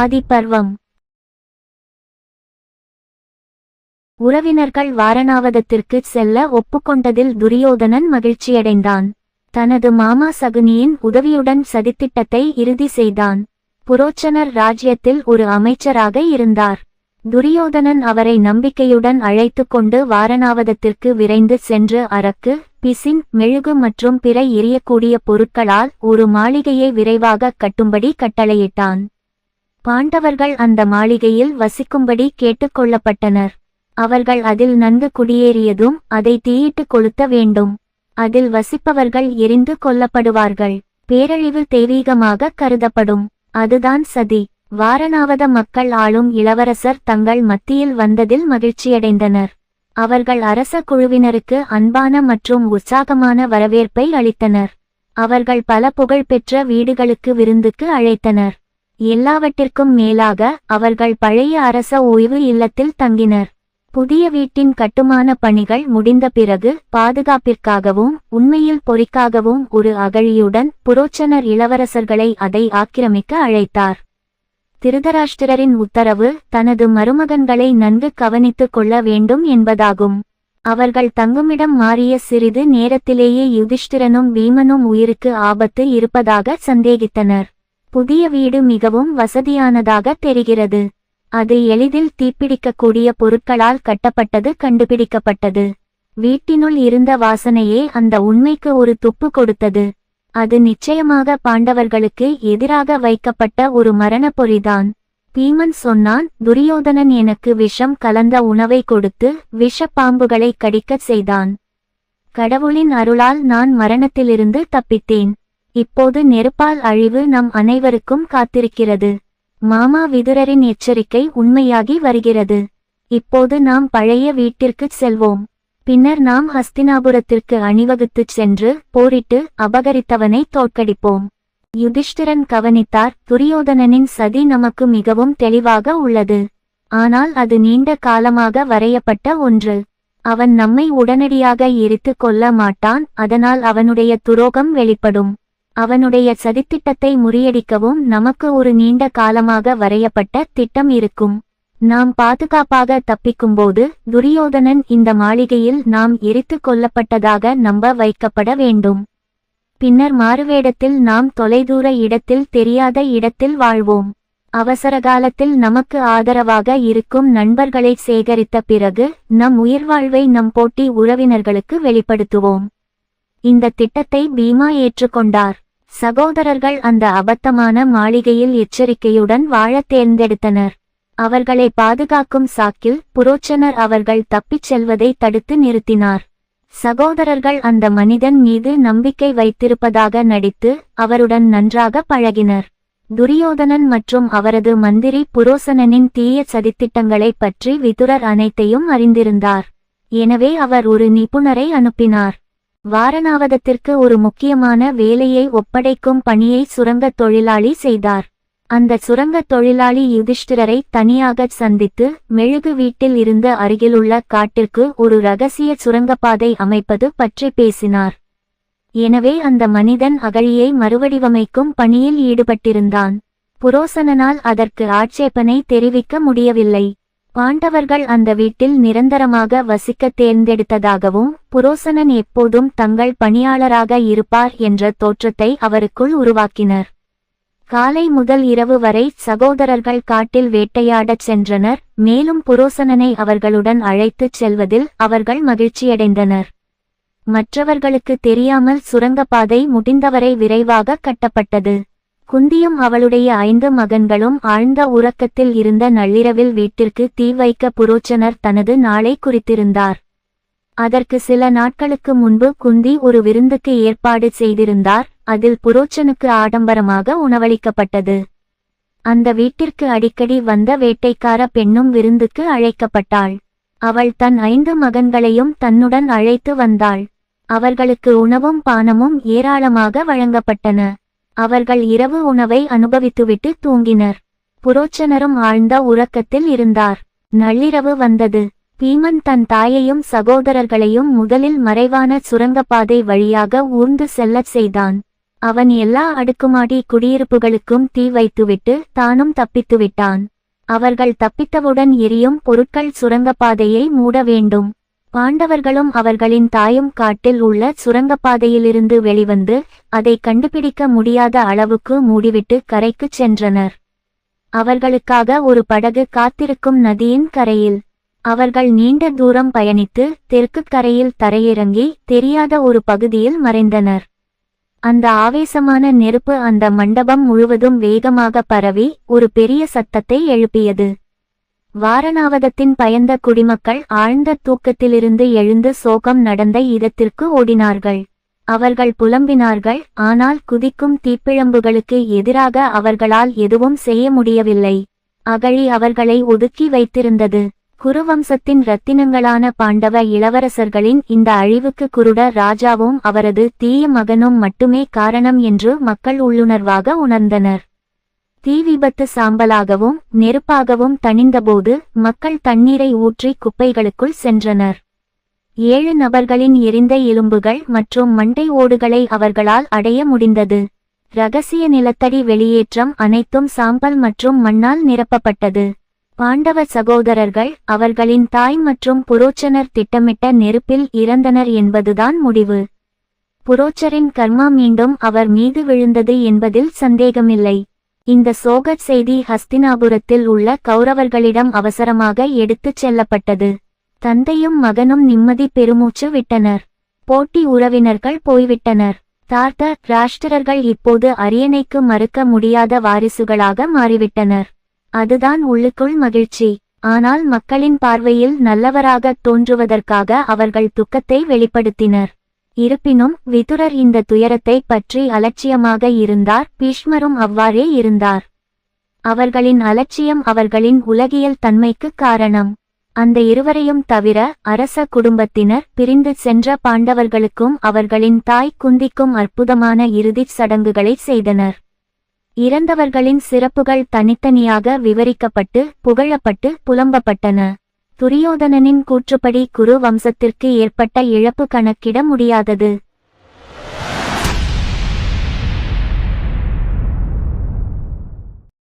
ஆதிப்பர்வம். உறவினர்கள் வாரணாவதத்திற்கு செல்ல ஒப்புக்கொண்டதில் துரியோதனன் மகிழ்ச்சியடைந்தான். தனது மாமா சகுனியின் உதவியுடன் சதித்திட்டத்தை இறுதி செய்தான். புரோச்சனர் ராஜ்யத்தில் ஒரு அமைச்சராக இருந்தார். துரியோதனன் அவரை நம்பிக்கையுடன் அழைத்து கொண்டு வாரணாவதத்திற்கு விரைந்து சென்று அரக்கு பிசின் மெழுகு மற்றும் பிற எரியக்கூடிய பொருட்களால் ஒரு மாளிகையை விரைவாக கட்டும்படி கட்டளையிட்டான். பாண்டவர்கள் அந்த மாளிகையில் வசிக்கும்படி கேட்டுக்கொள்ளப்பட்டனர். அவர்கள் அதில் நன்கு குடியேறியதும் அதை தீயிட்டு கொளுத்த வேண்டும். அதில் வசிப்பவர்கள் எரிந்து கொல்லப்படுவார்கள். பேரழிவு தெய்வீகமாக கருதப்படும். அதுதான் சதி. வாரணாவத மக்கள் ஆளும் இளவரசர் தங்கள் மத்தியில் வந்ததில் மகிழ்ச்சியடைந்தனர். அவர்கள் அரச குழுவினருக்கு அன்பான மற்றும் உற்சாகமான வரவேற்பை அளித்தனர். அவர்கள் பல புகழ்பெற்ற வீடுகளுக்கு விருந்துக்கு அழைத்தனர். எல்லாவற்றிற்கும் மேலாக அவர்கள் பழைய அரச ஓய்வு இல்லத்தில் தங்கினர். புதிய வீட்டின் கட்டுமான பணிகள் முடிந்த பிறகு பாதுகாப்பிற்காகவும் உண்மையில் பொறிக்காகவும் ஒரு அகழியுடன் புரோச்சனர் இளவரசர்களை அதை ஆக்கிரமிக்க அழைத்தார். திருதராஷ்டிரரின் உத்தரவு தனது மருமகன்களை நன்கு கவனித்துக் கொள்ள வேண்டும் என்பதாகும். அவர்கள் தங்குமிடம் மாறிய சிறிது நேரத்திலேயே யுதிஷ்டிரனும் வீமனும் உயிருக்கு ஆபத்து இருப்பதாக சந்தேகித்தனர். புதிய வீடு மிகவும் வசதியானதாக தெரிகிறது. அது எளிதில் தீப்பிடிக்கக்கூடிய பொருட்களால் கட்டப்பட்டது கண்டுபிடிக்கப்பட்டது. வீட்டினுள் இருந்த வாசனையே அந்த உண்மைக்கு ஒரு துப்பு கொடுத்தது. அது நிச்சயமாக பாண்டவர்களுக்கு எதிராக வைக்கப்பட்ட ஒரு மரணப் பொறிதான் பீமன் சொன்னான் துரியோதனன் எனக்கு விஷம் கலந்த உணவை கொடுத்து விஷ பாம்புகளை கடிக்கச் செய்தான். கடவுளின் அருளால் நான் மரணத்திலிருந்து தப்பித்தேன். இப்போது நெருப்பால் அழிவு நம் அனைவருக்கும் காத்திருக்கிறது. மாமா விதுரரின் எச்சரிக்கை உண்மையாகி வருகிறது. இப்போது நாம் பழைய வீட்டிற்குச் செல்வோம். பின்னர் நாம் ஹஸ்தினாபுரத்திற்கு அணிவகுத்துச் சென்று போரிட்டு அபகரித்தவனை தோற்கடிப்போம். யுதிஷ்டிரன் கவனித்தார் துரியோதனனின் சதி நமக்கு மிகவும் தெளிவாக உள்ளது. ஆனால் அது நீண்ட காலமாக வரையப்பட்ட ஒன்று. அவன் நம்மை உடனடியாக எரித்து கொள்ள மாட்டான் அதனால் அவனுடைய துரோகம் வெளிப்படும். அவனுடைய சதித்திட்டத்தை முறியடிக்கவும் நமக்கு ஒரு நீண்ட காலமாக வரையப்பட்ட திட்டம் இருக்கும். நாம் பாதுகாப்பாக தப்பிக்கும்போது துரியோதனன் இந்த மாளிகையில் நாம் எரித்து கொல்லப்பட்டதாக நம்ப வைக்கப்பட வேண்டும். பின்னர் மாறுவேடத்தில் நாம் தொலைதூர இடத்தில் தெரியாத இடத்தில் வாழ்வோம். அவசர காலத்தில் நமக்கு ஆதரவாக இருக்கும் நண்பர்களை சேகரித்த பிறகு நம் உயிர்வாழ்வை நம் போட்டி உறவினர்களுக்கு வெளிப்படுத்துவோம். இந்த திட்டத்தை பீமா ஏற்றுக்கொண்டார். சகோதரர்கள் அந்த அபத்தமான மாளிகையில் எச்சரிக்கையுடன் வாழத் தேர்ந்தெடுத்தனர். அவர்களை பாதுகாக்கும் சாக்கில் புரோச்சனர் அவர்கள் தப்பிச் செல்வதை தடுத்து நிறுத்தினார். சகோதரர்கள் அந்த மனிதன் மீது நம்பிக்கை வைத்திருப்பதாக நடித்து அவருடன் நன்றாக பழகினர். துரியோதனன் மற்றும் அவரது மந்திரி புரோசனனின் தீய சதித்திட்டங்களை பற்றி விதுரர் அனைத்தையும் அறிந்திருந்தார். எனவே அவர் ஒரு நிபுணரை அனுப்பினார். வாரணாவதத்திற்கு ஒரு முக்கியமான வேலையை ஒப்படைக்கும் பணியை சுரங்கத் தொழிலாளி செய்தார். அந்த சுரங்கத் தொழிலாளி யுதிஷ்டிரரை தனியாகச் சந்தித்து மெழுகு வீட்டில் இருந்த அருகிலுள்ள காட்டிற்கு ஒரு ரகசிய சுரங்கப்பாதை அமைப்பது பற்றி பேசினார். எனவே அந்த மனிதன் அகழியை மறுவடிவமைக்கும் பணியில் ஈடுபட்டிருந்தான். புரோசனனால் அதற்கு ஆட்சேபனை தெரிவிக்க முடியவில்லை. பாண்டவர்கள் அந்த வீட்டில் நிரந்தரமாக வசிக்க தேர்ந்தெடுத்ததாகவும் புரோசனன் எப்போதும் தங்கள் பணியாளராக இருப்பார் என்ற தோற்றத்தை அவருக்குள் உருவாக்கினர். காலை முதல் இரவு வரை சகோதரர்கள் காட்டில் வேட்டையாடச் சென்றனர் மேலும் புரோசனனை அவர்களுடன் அழைத்துச் செல்வதில் அவர்கள் மகிழ்ச்சியடைந்தனர். மற்றவர்களுக்கு தெரியாமல் சுரங்கப்பாதை முடிந்தவரை விரைவாக கட்டப்பட்டது. குந்தியும் அவளுடைய ஐந்து மகன்களும் ஆழ்ந்த உறக்கத்தில் இருந்த நள்ளிரவில் வீட்டிற்கு தீ வைக்க புரோச்சனர் தனது நாளை குறித்திருந்தார். அதற்கு சில நாட்களுக்கு முன்பு குந்தி ஒரு விருந்துக்கு ஏற்பாடு செய்திருந்தார் அதில் புரோச்சனுக்கு ஆடம்பரமாக உணவளிக்கப்பட்டது. அந்த வீட்டிற்கு அடிக்கடி வந்த வேட்டைக்கார பெண்ணும் விருந்துக்கு அழைக்கப்பட்டாள். அவள் தன் ஐந்து மகன்களையும் தன்னுடன் அழைத்து வந்தாள். அவர்களுக்கு உணவும் பானமும் ஏராளமாக வழங்கப்பட்டன. அவர்கள் இரவு உணவை அனுபவித்துவிட்டு தூங்கினர். புரோச்சனரும் ஆழ்ந்த உறக்கத்தில் இருந்தார். நள்ளிரவு வந்தது. பீமன் தன் தாயையும் சகோதரர்களையும் முதலில் மறைவான சுரங்கப்பாதை வழியாக ஊர்ந்து செல்லச் செய்தான். அவன் எல்லா அடுக்குமாடி குடியிருப்புகளுக்கும் தீ வைத்துவிட்டு தானும் தப்பித்துவிட்டான். அவர்கள் தப்பித்தவுடன் எரியும் பொருட்கள் சுரங்கப்பாதையை மூட வேண்டும். பாண்டவர்களும் அவர்களின் தாயும் காட்டில் உள்ள சுரங்கப்பாதையிலிருந்து வெளிவந்து அதை கண்டுபிடிக்க முடியாத அளவுக்கு மூடிவிட்டு கரைக்குச் சென்றனர். அவர்களுக்காக ஒரு படகு காத்திருக்கும் நதியின் கரையில். அவர்கள் நீண்ட தூரம் பயணித்து தெற்குக் கரையில் தரையிறங்கி தெரியாத ஒரு பகுதியில் மறைந்தனர். அந்த ஆவேசமான நெருப்பு அந்த மண்டபம் முழுவதும் வேகமாக பரவி ஒரு பெரிய சத்தத்தை எழுப்பியது. வாரணாவதத்தின் பயந்த குடிமக்கள் ஆழ்ந்த தூக்கத்திலிருந்து எழுந்து சோகம் நடந்த இடத்திற்கு ஓடினார்கள். அவர்கள் புலம்பினார்கள் ஆனால் குதிக்கும் தீப்பிழம்புகளுக்கு எதிராக அவர்களால் எதுவும் செய்ய முடியவில்லை. அகழி அவர்களை ஒதுக்கி வைத்திருந்தது. குருவம்சத்தின் இரத்தினங்களான பாண்டவ இளவரசர்களின் இந்த அழிவுக்கு குருட ராஜாவும் அவரது தீய மகனும் மட்டுமே காரணம் என்று மக்கள் உள்ளுணர்வாக உணர்ந்தனர். தீ விபத்து சாம்பலாகவும் நெருப்பாகவும் தணிந்தபோது மக்கள் தண்ணீரை ஊற்றி குப்பைகளுக்குள் சென்றனர். ஏழு நபர்களின் எரிந்த எலும்புகள் மற்றும் மண்டை ஓடுகளை அவர்களால் அடைய முடிந்தது. ரகசிய நிலத்தடி வெளியேற்றம் அனைத்தும் சாம்பல் மற்றும் மண்ணால் நிரப்பப்பட்டது. பாண்டவ சகோதரர்கள் அவர்களின் தாய் மற்றும் புரோச்சனர் திட்டமிட்ட நெருப்பில் இறந்தனர் என்பதுதான் முடிவு. புரோச்சரின் கர்மா மீண்டும் அவர் மீது விழுந்தது என்பதில் சந்தேகமில்லை. இந்த சோகச் செய்தி ஹஸ்தினாபுரத்தில் உள்ள கௌரவர்களிடம் அவசரமாக எடுத்துச் செல்லப்பட்டது. தந்தையும் மகனும் நிம்மதி பெருமூச்சு விட்டனர். போட்டி உறவினர்கள் போய்விட்டனர். தார்த்த ராஷ்டிரர்கள் இப்போது அரியணைக்கு மறுக்க முடியாத வாரிசுகளாக மாறிவிட்டனர். அதுதான் உள்ளுக்குள் மகிழ்ச்சி. ஆனால் மக்களின் பார்வையில் நல்லவராக தோன்றுவதற்காக அவர்கள் துக்கத்தை வெளிப்படுத்தினர். இருப்பினும் விதுரர் இந்த துயரத்தை பற்றி அலட்சியமாக இருந்தார் பீஷ்மரும் அவ்வாறே இருந்தார். அவர்களின் அலட்சியம் அவர்களின் உலகியல் தன்மைக்கு காரணம். அந்த இருவரையும் தவிர அரச குடும்பத்தினர் பிரிந்து சென்ற பாண்டவர்களுக்கும் அவர்களின் தாய் குந்திக்கும் அற்புதமான இறுதிச் சடங்குகளை செய்தனர். இறந்தவர்களின் சிறப்புகள் தனித்தனியாக விவரிக்கப்பட்டு புகழப்பட்டு புலம்பப்பட்டன. துரியோதனனின் கூற்றுப்படி குரு வம்சத்திற்கு ஏற்பட்ட இழப்பு கணக்கிட முடியாதது.